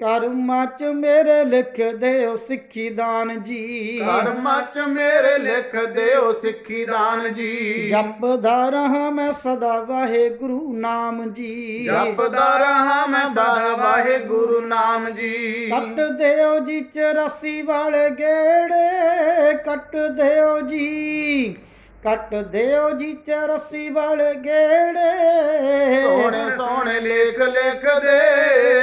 ਕਰਮਾਂ ਚ ਮੇਰੇ ਲਿਖ ਦਿਓ ਸਿੱਖੀ ਦਾਨ ਜੀ। ਕਰਮਾਂ ਚ ਮੇਰੇ ਲਿਖ ਦਿਓ ਸਿੱਖੀ ਦਾਨ ਜੀ। ਜਪਦਾ ਰਹਾ ਮੈਂ ਸਦਾ ਵਾਹਿਗੁਰੂ ਨਾਮ ਜੀ। ਜਪਦਾ ਰਹਾ ਮੈਂ ਸਦਾ ਵਾਹਿਗੁਰੂ ਨਾਮ ਜੀ। ਕੱਟ ਦਿਓ ਜੀ 84 ਵਾਲੇ ਗੇੜੇ ਕੱਟ ਦਿਓ ਜੀ। ਕੱਟ ਦਿਓ ਜੀ 84 ਵਾਲੇ ਗੇੜੇ। ਸੋਹਣੇ ਸੋਹਣੇ ਲੇਖ ਲਿਖ ਦੇ।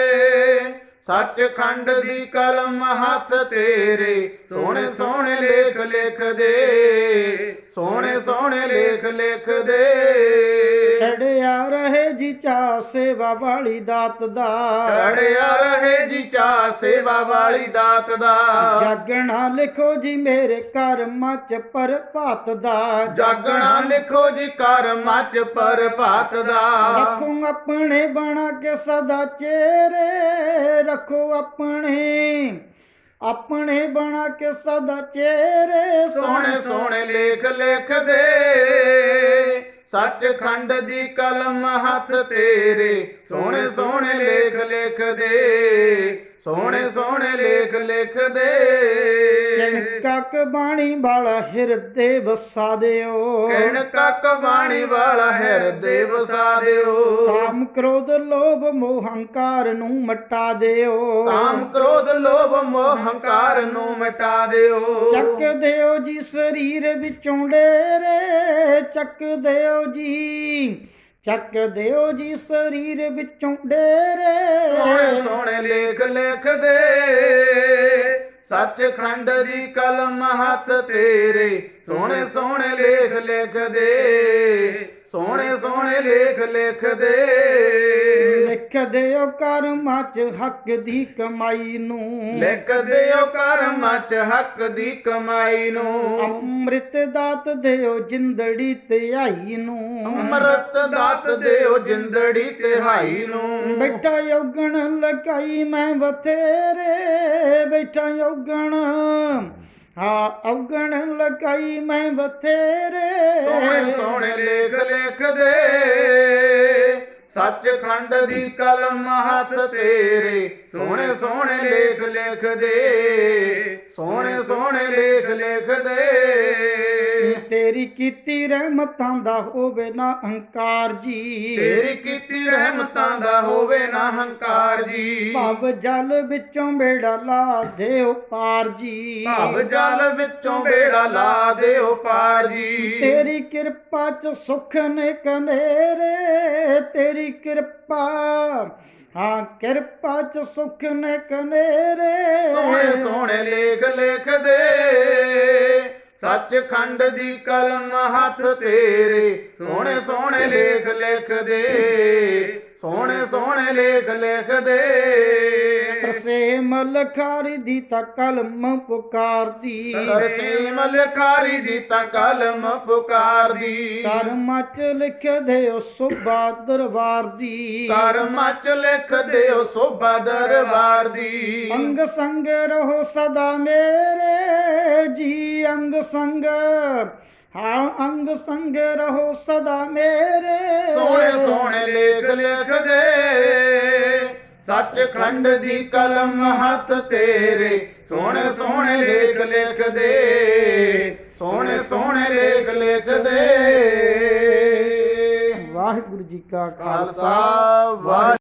ਸੱਚਖੰਡ ਦੀ ਕਲਮ ਹੱਥ ਤੇਰੇ, ਸੋਹਣੇ ਸੋਹਣੇ ਲੇਖ ਲਿਖ ਦੇ ਸੋਹਣੇ ਸੋਹਣੇ ਲੇਖ ਲਿਖ ਦੇ ਛੜਿਆ ਰਹੇ ਜੀ ਚਾ ਸੇਵਾ ਵਾਲੀ ਦਾਤ ਦਾ। ਚੜਿਆ ਰਹੇ ਜੀ ਚਾ ਸੇਵਾ ਵਾਲੀ ਦਾਤ ਦਾ। ਜਾਗਣਾ ਲਿਖੋ ਜੀ ਮੇਰੇ ਕਰਮਾਂ ਚ ਪਰਪਾਤ ਦਾ। ਜਾਗਣਾ ਲਿਖੋ ਜੀ ਕਰਮਾਂ ਚ ਪਰਪਾਤ ਦਾ। ਰੱਖੋ ਆਪਣੇ ਬਣਾ ਕੇ ਸਦਾ ਚਿਹਰੇ ਰੱਖੋ ਆਪਣੇ। ਆਪਣੇ ਬਣਾ ਕੇ ਸਦਾ ਚਿਹਰੇ ਸੋਹਣੇ ਸੋਹਣੇ ਲੇਖ ਲਿਖ ਦੇ ਸੱਚਖੰਡ ਦੀ ਕਲਮ ਹੱਥ ਤੇਰੇ ਸੋਹਣੇ ਸੋਹਣੇ ਲੇਖ ਲਿਖ ਦੇ ਸੋਹਣੇ ਸੋਹਣੇ ਲੇਖ ਲਿਖ ਦੇ ਕੱਕ ਬਾਣੀ ਵਾਲਾ ਹਿਰਦੇ ਵਸਾ ਦਿਓ। ਕਹਿਣ ਕੱਕ ਬਾਣੀ ਵਾਲਾ ਹਿਰਦੇ ਵਸਾ ਦਿਓ। ਕਾਮ ਕ੍ਰੋਧ ਲੋਭ ਮੋਹ ਹੰਕਾਰ ਨੂੰ ਮਟਾ ਦਿਓ। ਕਾਮ ਕ੍ਰੋਧ ਲੋਭ ਮੋਹ ਹੰਕਾਰ ਨੂੰ ਮਿਟਾ ਦਿਓ। ਚੱਕ ਦਿਓ ਜੀ ਸਰੀਰ ਵਿੱਚੋਂ ਡੇਰੇ ਚੱਕ ਦਿਓ ਜੀ। ਚੱਕ ਦਿਓ ਜੀ ਸਰੀਰ ਵਿੱਚੋਂ ਡੇਰੇ। ਲੇਖ ਲਿਖ ਦੇ ਸੱਚਖੰਡ ਦੀ ਕਲਮ ਹੱਥ ਤੇਰੇ। ਸੋਹਣੇ ਸੋਹਣੇ ਲੇਖ ਲਿਖ ਦੇ ਸੋਹਣੇ ਸੋਹਣੇ ਲੇਖ ਲਿਖ ਦੇ ਲਿਖ ਦਿਓ ਕਰਮਾਂ ਚ ਹੱਕ ਦੀ ਕਮਾਈ ਨੂੰ। ਲਿਖ ਦਿਓ ਕਰਮਾਂ ਚ ਹੱਕ ਦੀ ਕਮਾਈ ਨੂੰ। ਅੰਮ੍ਰਿਤ ਦਾਤ ਦਿਓ ਜਿੰਦੜੀ ਧਿਆਈ ਨੂੰ। ਅੰਮ੍ਰਿਤ ਦਾਤ ਦਿਓ ਜਿੰਦੜੀ ਤਿਹਾਈ ਨੂੰ। ਬੈਠਾ ਯੋਗਣ ਲਗਾਈ ਮੈਂ ਬਥੇਰੇ। ਬੈਠਾ ਯੋਗਣ ਹਾਂ ਔਗਣ ਲਗਾਈ ਮੈਂ ਬਥੇਰੇ। ਸੋਹਣੇ ਸੋਹਣੇ ਲੇਖ ਲਿਖ ਦੇ ਸੱਚਖੰਡ ਦੀ ਕਲਮ ਹੱਥ ਤੇਰੇ। ਸੋਹਣੇ ਸੋਹਣੇ ਲੇਖ ਲਿਖ ਦੇ ਸੋਹਣੇ ਸੋਹਣੇ ਲੇਖ ਲਿਖ ਦੇ ਤੇਰੀ ਕੀਤੀ ਰਹਿਮਤਾਂ ਦਾ ਹੋਵੇ ਨਾ ਹੰਕਾਰ ਜੀ। ਤੇਰੀ ਕੀਤੀ ਰਹਿਮਤਾਂ ਦਾ ਹੋਵੇ ਨਾ ਹੰਕਾਰ ਜੀ। ਭਵ ਜਲ ਵਿੱਚੋਂ ਬੇੜਾ ਲਾ ਦਿਓ ਪਾਰ ਜੀ। ਭਵ ਜਲ ਵਿੱਚੋਂ ਬੇੜਾ ਲਾ ਦਿਓ ਪਾਰ ਜੀ। ਤੇਰੀ ਕਿਰਪਾ ਚ ਸੁਖ ਨੇ ਕਨੇਰੇ ਤੇਰੀ ਕਿਰਪਾ ਹਾਂ ਕਿਰਪਾ ਚ ਸੁਖ ਨੇ ਕਨੇਰੇ ਸੋਹਣੇ ਸੋਹਣੇ ਲੇਖ ਲਿਖ ਦੇ ਸੱਚਖੰਡ ਦੀ ਕਲਮ ਹੱਥ ਤੇਰੇ। ਸੋਹਣੇ ਸੋਹਣੇ ਲੇਖ ਲਿਖ ਦੇ ਸੋਹਣੇ ਸੋਹਣੇ ਲੇਖ ਲਿਖ ਦੇ ਤਰਸੇਮ ਲਖਾਰੀ ਦੀ ਤਾਂ ਕਲਮ ਪੁਕਾਰਦੀ। ਰਸੀਮ ਲਿਖਾਰੀ ਦੀ ਤਾਂ ਕਲਮ ਪੁਕਾਰਦੀ। ਕਰਮਾਂ ਚ ਲਿਖ ਦਿਓ ਸੁਭਾ ਦਰਬਾਰ ਦੀ ਕਰਮਾਂ ਚ ਲਿਖ ਦਿਓ ਸੋਭਾ ਦਰਬਾਰ ਦੀ ਅੰਗ ਸੰਗ ਰਹੋ ਸਦਾ ਮੇਰੇ। ਜੀ ਅੰਗ ਸੰਗ। ਹਾਂ ਅੰਗ ਸੰਗ ਰਹੋ ਸਦਾ ਮੇਰੇ। ਸੋਹਣੇ ਸੋਹਣੇ ਲੇਖ ਲਿਖ ਦੇ ਸੱਚਖੰਡ ਦੀ ਕਲਮ ਹੱਥ ਤੇਰੇ। ਸੋਹਣੇ ਸੋਹਣੇ ਲੇਖ ਲਿਖ ਦੇ ਸੋਹਣੇ ਸੋਹਣੇ ਲੇਖ ਲਿਖ ਦੇ ਵਾਹਿਗੁਰੂ ਜੀ ਕਾ ਖਾਲਸਾ ਖਾਲਸਾ। ਵਾਹਿ